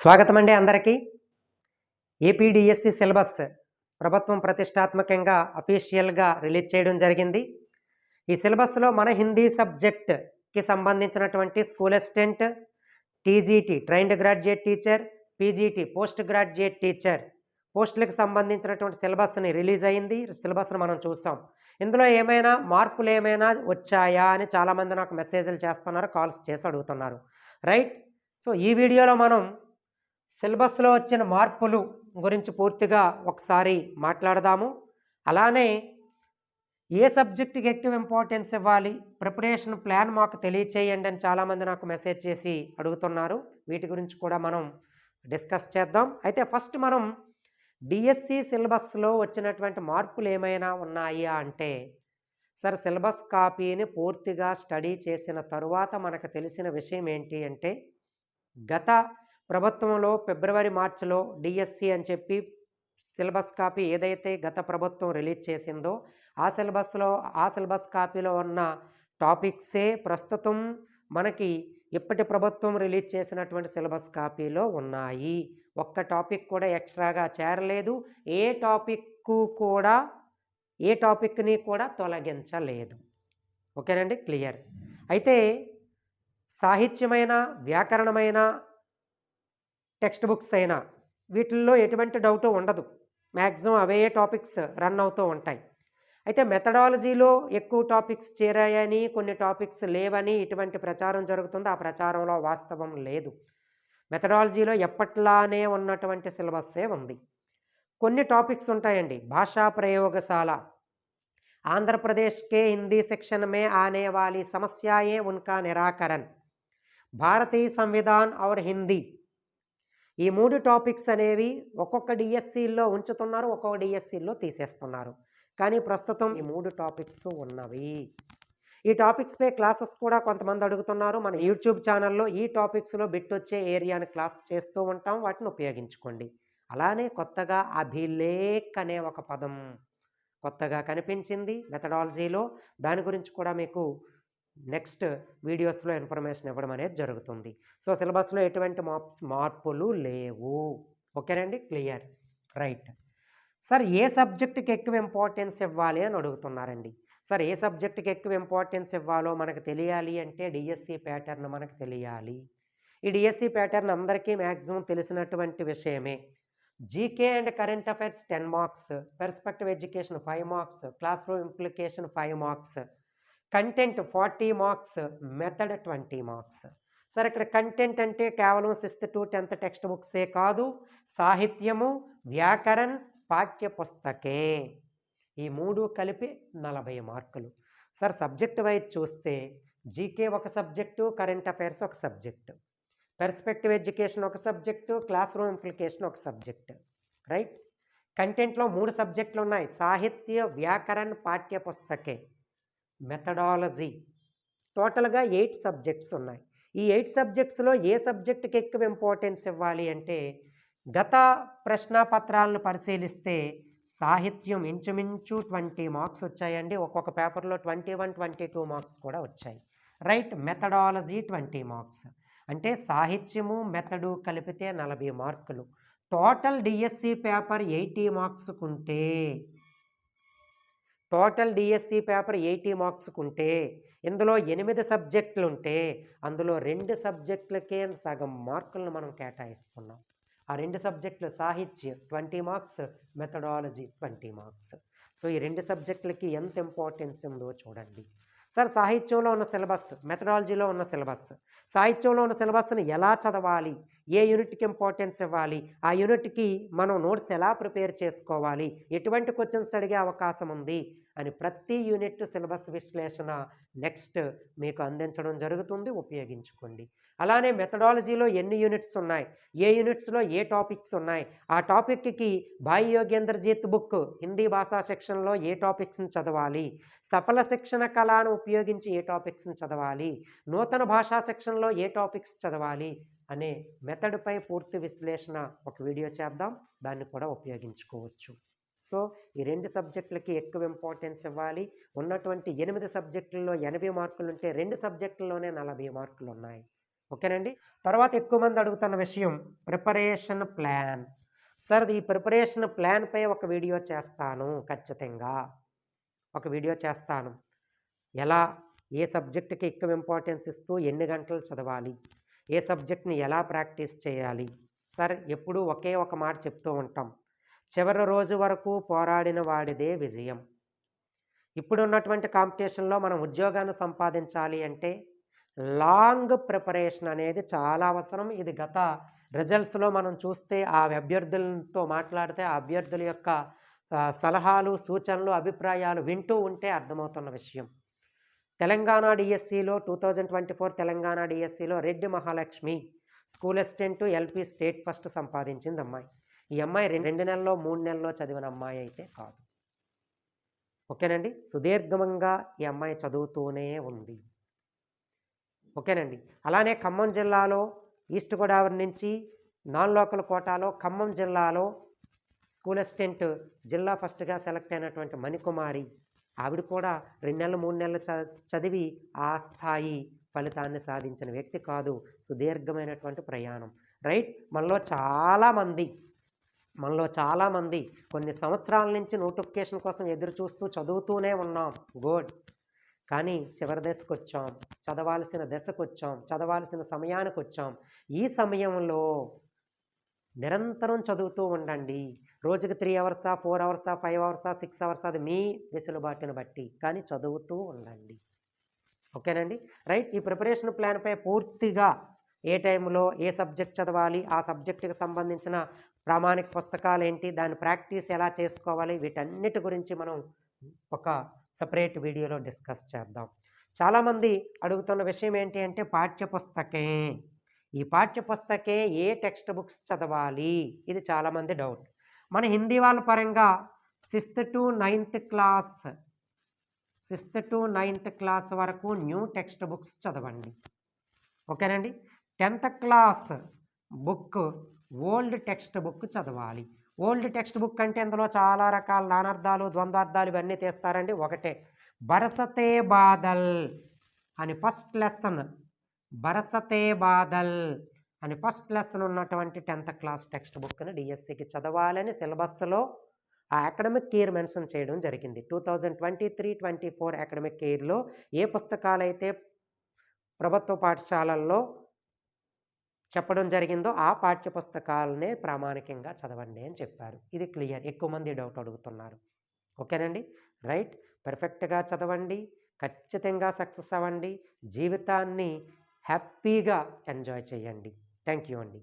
స్వాగతం అండి అందరికీ. ఏపీడిఎస్సి సిలబస్ ప్రభుత్వం ప్రతిష్టాత్మకంగా అఫీషియల్గా రిలీజ్ చేయడం జరిగింది. ఈ సిలబస్లో మన హిందీ సబ్జెక్ట్కి సంబంధించినటువంటి school assistant TGT trained graduate teacher PGT post graduate teacher పోస్టులకు సంబంధించినటువంటి సిలబస్ని రిలీజ్ అయింది. సిలబస్ని మనం చూస్తాం. ఇందులో ఏమైనా మార్పులు ఏమైనా వచ్చాయా అని చాలామంది నాకు మెసేజ్లు చేస్తున్నారు కాల్స్ చేసి అడుగుతున్నారు. రైట్? సో ఈ వీడియోలో మనం సిలబస్లో వచ్చిన మార్పులు గురించి పూర్తిగా ఒకసారి మాట్లాడదాము. అలానే ఏ సబ్జెక్టుకి ఎక్కువ ఇంపార్టెన్స్ ఇవ్వాలి ప్రిపరేషన్ ప్లాన్ మాకు తెలియచేయండి అని చాలామంది నాకు మెసేజ్ చేసి అడుగుతున్నారు. వీటి గురించి కూడా మనం డిస్కస్ చేద్దాం. అయితే ఫస్ట్ మనం డిఎస్సి సిలబస్లో వచ్చినటువంటి మార్పులు ఏమైనా ఉన్నాయా అంటే సార్ సిలబస్ కాపీని పూర్తిగా స్టడీ చేసిన తరువాత మనకు తెలిసిన విషయం ఏంటి అంటే గత ప్రభుత్వంలో ఫిబ్రవరి మార్చిలో డిఎస్సి అని చెప్పి సిలబస్ కాపీ ఏదైతే గత ప్రభుత్వం రిలీజ్ చేసిందో ఆ సిలబస్లో ఆ సిలబస్ కాపీలో ఉన్న టాపిక్సే ప్రస్తుతం మనకి ఇప్పటి ప్రభుత్వం రిలీజ్ చేసినటువంటి సిలబస్ కాపీలో ఉన్నాయి. ఒక్క టాపిక్ కూడా ఎక్స్ట్రాగా చేరలేదు. ఏ టాపిక్కు కూడా ఏ టాపిక్ని కూడా తొలగించలేదు. ఓకేనండి? క్లియర్. అయితే సాహిత్యమైన వ్యాకరణమైన టెక్స్ట్ బుక్స్ అయినా వీటిల్లో ఎటువంటి డౌట్ ఉండదు. మ్యాక్సిమం అవే టాపిక్స్ రన్ అవుతూ ఉంటాయి. అయితే మెథడాలజీలో ఎక్కువ టాపిక్స్ చేరాయని కొన్ని టాపిక్స్ లేవని ఇటువంటి ప్రచారం జరుగుతుందో. ఆ ప్రచారంలో వాస్తవం లేదు. మెథడాలజీలో ఎప్పట్లానే ఉన్నటువంటి సిలబస్సే ఉంది. కొన్ని టాపిక్స్ ఉంటాయండి. భాషా ప్రయోగశాల. ఆంధ్రప్రదేశ్కే హిందీ సెక్షన్మే ఆనే వాలి సమస్యాయే ఉన్కా నిరాకరణ భారతీయ సంవిధాన్ ఔర్ హిందీ. ఈ మూడు టాపిక్స్ అనేవి ఒక్కొక్క డిఎస్సిల్లో ఉంచుతున్నారు ఒక్కొక్క డిఎస్సిల్లో తీసేస్తున్నారు. కానీ ప్రస్తుతం ఈ మూడు టాపిక్స్ ఉన్నవి. ఈ టాపిక్స్పై క్లాసెస్ కూడా కొంతమంది అడుగుతున్నారు. మన యూట్యూబ్ ఛానల్లో ఈ టాపిక్స్లో బిట్ వచ్చే ఏరియాని క్లాస్ చేస్తూ ఉంటాం. వాటిని ఉపయోగించుకోండి. అలానే కొత్తగా అభిలేక్ అనే ఒక పదం కొత్తగా కనిపించింది మెథడాలజీలో. దాని గురించి కూడా మీకు నెక్స్ట్ వీడియోస్లో ఇన్ఫర్మేషన్ ఇవ్వడం అనేది జరుగుతుంది. సో సిలబస్లో ఎటువంటి మార్ప్స్ మార్పులు లేవు. ఓకేనండి? క్లియర్. రైట్. సార్ ఏ సబ్జెక్టుకి ఎక్కువ ఇంపార్టెన్స్ ఇవ్వాలి అని అడుగుతున్నారండి. సార్ ఏ సబ్జెక్టుకి ఎక్కువ ఇంపార్టెన్స్ ఇవ్వాలో మనకు తెలియాలి అంటే డిఎస్సి ప్యాటర్న్ మనకు తెలియాలి. ఈ డిఎస్సి ప్యాటర్న్ అందరికీ మ్యాక్సిమం తెలిసినటువంటి విషయమే. GK and current affairs ten marks perspective education five marks classroom implication five marks content forty marks method twenty marks. సరే ఇక్కడ కంటెంట్ అంటే కేవలం సిక్స్త్ టు టెన్త్ టెక్స్ట్ బుక్సే కాదు సాహిత్యము వ్యాకరణ్ పాఠ్య పుస్తకే ఈ మూడు కలిపి నలభై మార్కులు. సార్ సబ్జెక్ట్ వైజ్ చూస్తే జీకే ఒక సబ్జెక్టు కరెంట్ అఫైర్స్ ఒక సబ్జెక్టు. పెర్స్పెక్టివ్ ఎడ్యుకేషన్ ఒక సబ్జెక్టు క్లాస్ రూమ్ ఇంప్లికేషన్ ఒక సబ్జెక్ట్. రైట్? కంటెంట్లో మూడు సబ్జెక్టులు ఉన్నాయి సాహిత్య వ్యాకరణ్ పాఠ్య పుస్తకే మెథడాలజీ. టోటల్గా ఎయిట్ సబ్జెక్ట్స్ ఉన్నాయి. ఈ ఎయిట్ సబ్జెక్ట్స్లో ఏ సబ్జెక్టుకి ఎక్కువ ఇంపార్టెన్స్ ఇవ్వాలి అంటే గత ప్రశ్నాపత్రాలను పరిశీలిస్తే సాహిత్యం ఇంచుమించు ట్వంటీ మార్క్స్ వచ్చాయండి. ఒక్కొక్క పేపర్లో twenty one twenty two marks కూడా వచ్చాయి. Right methodology twenty marks. అంటే సాహిత్యము మెథడు కలిపితే నలభై మార్కులు. టోటల్ డిఎస్సి పేపర్ ఎయిటీ మార్క్స్కుంటే టోటల్ డిఎస్సి పేపర్ ఎయిటీ మార్క్స్కుంటే ఇందులో ఎనిమిది సబ్జెక్టులు ఉంటే అందులో రెండు సబ్జెక్టులకే సగం మార్కులను మనం కేటాయిస్తున్నాం. ఆ రెండు సబ్జెక్టులు సాహిత్య twenty marks methodology twenty marks. So ఈ రెండు సబ్జెక్టులకి ఎంత ఇంపార్టెన్స్ ఉందో చూడండి. సార్ సాహిత్యంలో ఉన్న సిలబస్ మెథడాలజీలో ఉన్న సిలబస్. సాహిత్యంలో ఉన్న సిలబస్ని ఎలా చదవాలి? ఏ యూనిట్కి ఇంపార్టెన్స్ ఇవ్వాలి? ఆ యూనిట్కి మనం నోట్స్ ఎలా ప్రిపేర్ చేసుకోవాలి? ఎటువంటి క్వశ్చన్స్ అడిగే అవకాశం ఉంది? అని ప్రతి యూనిట్ సిలబస్ విశ్లేషణ నెక్స్ట్ మీకు అందించడం జరుగుతుంది. ఉపయోగించుకోండి. అలానే మెథడాలజీలో ఎన్ని యూనిట్స్ ఉన్నాయి? ఏ యూనిట్స్లో ఏ టాపిక్స్ ఉన్నాయి? ఆ టాపిక్కి భాయ్ యోగేంద్రజీత్ బుక్ హిందీ భాషా సెక్షన్లో ఏ టాపిక్స్ని చదవాలి? సఫల శిక్షణ కళను ఉపయోగించి ఏ టాపిక్స్ని చదవాలి? నూతన భాషా సెక్షన్లో ఏ టాపిక్స్ చదవాలి? అనే మెథడ్పై పూర్తి విశ్లేషణ ఒక వీడియో చేద్దాం. దాన్ని కూడా ఉపయోగించుకోవచ్చు. సో ఈ రెండు సబ్జెక్టులకి ఎక్కువ ఇంపార్టెన్స్ ఇవ్వాలి. ఉన్నటువంటి ఎనిమిది సబ్జెక్టుల్లో ఎనభై మార్కులు ఉంటే రెండు సబ్జెక్టుల్లోనే నలభై మార్కులు ఉన్నాయి ఓకేనండి? తర్వాత ఎక్కువ మంది అడుగుతున్న విషయం ప్రిపరేషన్ ప్లాన్. సార్ ఈ ప్రిపరేషన్ ప్లాన్పై ఒక వీడియో చేస్తాను ఖచ్చితంగా. ఒక వీడియో చేస్తాను. ఎలా? ఏ సబ్జెక్టుకి ఎక్కువ ఇంపార్టెన్స్ ఇస్తూ ఎన్ని గంటలు చదవాలి? ఏ సబ్జెక్ట్ని ఎలా ప్రాక్టీస్ చేయాలి? సార్ ఎప్పుడూ ఒకే ఒక మాట చెప్తూ ఉంటాం. చివరి రోజు వరకు పోరాడిన వాడిదే విజయం. ఇప్పుడున్నటువంటి కాంపిటీషన్లో మనం ఉద్యోగాన్ని సంపాదించాలి అంటే లాంగ్ ప్రిపరేషన్ అనేది చాలా అవసరం. ఇది గత రిజల్ట్స్లో మనం చూస్తే ఆ అభ్యర్థులతో మాట్లాడితే ఆ అభ్యర్థుల యొక్క సలహాలు సూచనలు అభిప్రాయాలు వింటూ ఉంటే అర్థమవుతున్న విషయం. తెలంగాణ డిఎస్సిలో two thousand twenty four Telangana డిఎస్సిలో Reddy Mahalakshmi school assistant LP state first సంపాదించింది అమ్మాయి ఈ అమ్మాయి రెండు నెలల్లో మూడు నెలల్లో చదివిన అమ్మాయి అయితే కాదు. ఓకేనండి? సుదీర్ఘంగా ఈ అమ్మాయి చదువుతూనే ఉంది. ఓకేనండి? అలానే ఖమ్మం జిల్లాలో ఈస్ట్ గోదావరి నుంచి నాన్ లోకల్ కోటాలో ఖమ్మం జిల్లాలో స్కూల్ అసిస్టెంట్ జిల్లా ఫస్ట్గా సెలెక్ట్ అయినటువంటి మణికుమారి ఆవిడ కూడా రెండు నెలలు మూడు నెలలు చ- చదివి ఆ స్థాయి ఫలితాన్ని సాధించిన వ్యక్తి కాదు. సుదీర్ఘమైనటువంటి ప్రయాణం. రైట్? మనలో చాలామంది మనలో చాలామంది కొన్ని సంవత్సరాల నుంచి నోటిఫికేషన్ కోసం ఎదురు చూస్తూ చదువుతూనే ఉన్నాం. గుడ్. కానీ చివరి దశకు వచ్చాం చదవాల్సిన దశకు వచ్చాం చదవాల్సిన సమయానికి వచ్చాం ఈ సమయంలో నిరంతరం చదువుతూ ఉండండి. రోజుకి త్రీ అవర్సా ఫోర్ అవర్సా ఫైవ్ అవర్సా సిక్స్ అవర్సా అది మీ వెసులుబాటుని బట్టి. కానీ చదువుతూ ఉండండి. ఓకేనండి? రైట్ ఈ ప్రిపరేషన్ ప్లాన్పై పూర్తిగా ఏ టైంలో ఏ సబ్జెక్ట్ చదవాలి ఆ సబ్జెక్టుకి సంబంధించిన ప్రామాణిక పుస్తకాలు ఏంటి దాని ప్రాక్టీస్ ఎలా చేసుకోవాలి వీటన్నిటి గురించి మనం ఒక సపరేట్ వీడియోలో డిస్కస్ చేద్దాం. చాలామంది అడుగుతున్న విషయం ఏంటి అంటే పాఠ్యపుస్తకే. ఈ పాఠ్యపుస్తకే ఏ టెక్స్ట్ బుక్స్ చదవాలి? ఇది చాలామంది డౌట్. మన హిందీ వాళ్ళ పరంగా sixth to ninth class sixth to ninth class వరకు న్యూ టెక్స్ట్ బుక్స్ చదవండి. ఓకేనండి? Tenth class book old textbook చదవాలి. ఓల్డ్ టెక్స్ట్ బుక్ అంటే ఇందులో చాలా రకాల నానార్థాలు ద్వంద్వార్థాలు ఇవన్నీ తీస్తారండి. ఒకటే బరసతే బాదల్ అని ఫస్ట్ లెసన్ బరసతే బాదల్ అని ఫస్ట్ లెసన్ ఉన్నటువంటి టెన్త్ క్లాస్ టెక్స్ట్ బుక్ని డిఎస్సికి చదవాలని సిలబస్లో ఆ అకాడమిక్ ఇయర్ మెన్షన్ చేయడం జరిగింది. Two thousand twenty three twenty four academic ఇయర్లో ఏ పుస్తకాలైతే ప్రభుత్వ పాఠశాలల్లో చెప్పడం జరిగిందో ఆ పాఠ్య పుస్తకాలనే ప్రామాణికంగా చదవండి అని చెప్పారు. ఇది క్లియర్. ఎక్కువ మంది డౌట్ అడుగుతున్నారు. ఓకేనండి? రైట్. పర్ఫెక్ట్గా చదవండి. ఖచ్చితంగా సక్సెస్ అవ్వండి. జీవితాన్ని హ్యాపీగా ఎంజాయ్ చేయండి. థ్యాంక్ యూ అండి.